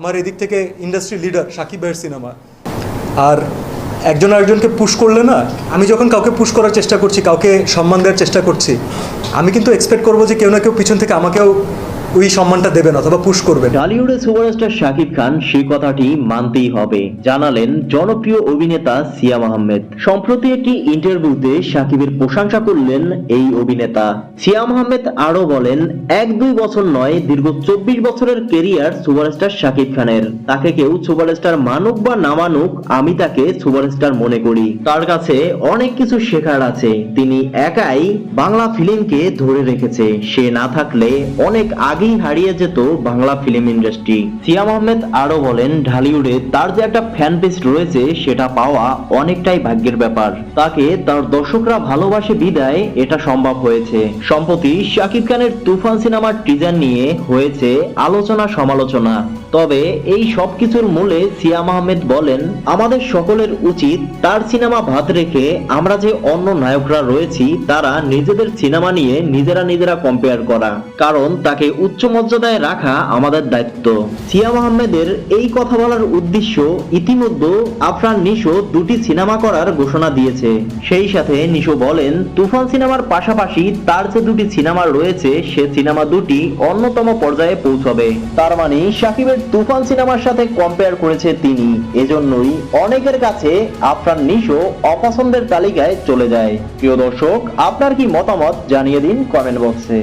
আমার এদিক থেকে ইন্ডাস্ট্রি লিডার সাকিব ভাইয়ের সিনেমা আর একজন আরেকজনকে পুশ করলে না, আমি যখন কাউকে পুশ করার চেষ্টা করছি, কাউকে সম্মান দেওয়ার চেষ্টা করছি, আমি কিন্তু এক্সপেক্ট করব যে কেউ না কেউ পিছন থেকে আমাকেও ওই সম্মানটা দেবেন অথবা পুশ করবেন। টলিউডের সুপারস্টার শাকিব খান সেই কথাটি মানতেই হবে। জানালেন জনপ্রিয় অভিনেতা সিয়াম আহমেদ সম্প্রতি একটি ইন্টারভিউতে শাকিবের প্রশংসা করলেন এই অভিনেতা। সিয়াম আহমেদ আরও বলেন, এক দুই বছর নয়, দীর্ঘ চব্বিশ বছরের কেরিয়ার সুপারস্টার শাকিব খানের। তাকে কেউ সুপারস্টার মানুক বা না মানুক, আমি তাকে সুপারস্টার মনে করি। তার কাছে অনেক কিছু শেখার আছে। তিনি একাই বাংলা ফিল্মকে ধরে রেখেছে। সে না থাকলে অনেক আগেই হারিয়ে যেত বাংলা ফিল্ম ইন্ডাস্ট্রি সিয়াম আহমেদ আরও বলেন, ঢালিউডে তার যে একটা ফ্যান পেজ রয়েছে, সেটা পাওয়া অনেকটাই ভাগ্যের ব্যাপার। তাকে তার দর্শকরা ভালোবাসে বিদায়, এটা সম্ভব হয়েছে। সম্প্রতি শাকিব খানের তুফান সিনেমার টিজার নিয়ে হয়েছে আলোচনা সমালোচনা। তবে এই সব কিছুর মূলে সিয়াম আহমেদ বলেন, আমাদের সকলের উচিত তার সিনেমা ভাত রেখে আমরা যে অন্য নায়করা রয়েছি, তারা নিজেদের সিনেমা নিয়ে নিজেরা নিজেরা কম্পেয়ার করা। কারণ তাকে উচ্চ মর্যাদায় রাখা আমাদের দায়িত্ব। সিয়াম আহমেদের এই কথা বলার উদ্দেশ্য ইতিমধ্যে আফরান নিশো দুটি সিনেমা করার ঘোষণা দিয়েছে। সেই সাথে নিশো বলেন, তুফান সিনেমার পাশাপাশি তার যে দুটি সিনেমা রয়েছে, সে সিনেমা দুটি অন্যতম পর্যায়ে পৌঁছবে। তার মানে সাকিবের তুফান সিনেমার সাথে কম্পেয়ার করেছে তিনি। এজন্যই অনেকের কাছে আফরান নিশো অপছন্দের তালিকায় চলে যায়। প্রিয় দর্শক, আপনার কি মতামত জানিয়ে দিন কমেন্ট বক্সে।